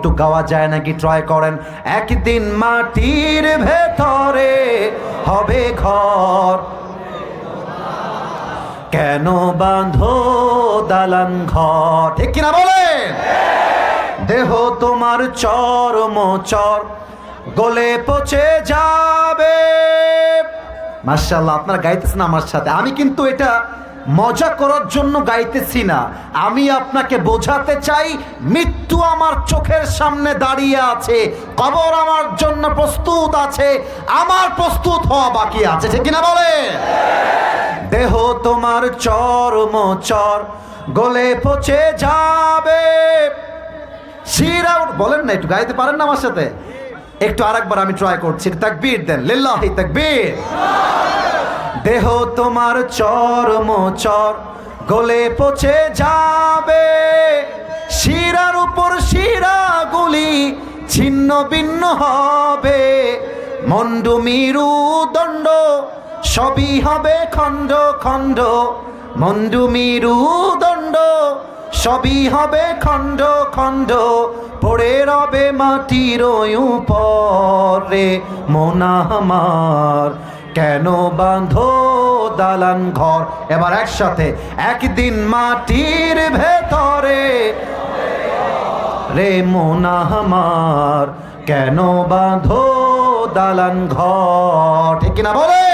একটু গাওয়া যায় নাকি ট্রাই করেন? একদিন মাটির ভেতরে হবে ঘর। কেন বাঁধো দালান ঘর? ঠিক কিনা বলেন? দেহ তোমার চরম চর। গলে পচে যাবে। মার্শাল্লাহ আপনারা গাইতেছেন আমার সাথে। আমি কিন্তু এটা মজা করার জন্য গাইতেছি না। আমি আপনাকে বোঝাতে চাই, মৃত্যু আমার চোখের সামনে দাঁড়িয়ে আছে। কবর আমার জন্য প্রস্তুত আছে। আমার প্রস্তুত হওয়া বাকি আছে, ঠিক কিনা বলে দেহ তোমার চরম চর, গলে পচে যাবে। শিরা বলেন না, একটু গাইতে পারেন না আমার সাথে? একটু আরেকবার আমি ট্রাই করছি তাকবীর দেন, লিল্লাহি তাকবীর। দেহ তোমার চরম চর গলে পচে যাবে। শিরার উপর শিরাগুলি ছিন্ন ভিন্ন হবে। মন্ডু মিরু দণ্ড, সবই হবে খণ্ড খণ্ড। মন্ডু মিরু দণ্ড, সবই হবে খণ্ড খণ্ড। পড়ে রবে মাটির পরে মোনা আমার। কেন বাঁধো দালান ঘর? এবার একসাথে, একদিন মাটির ভেতরে। রে মোনা আমার, কেন বাঁধো দালান ঘর? ঠিক কিনা বলে?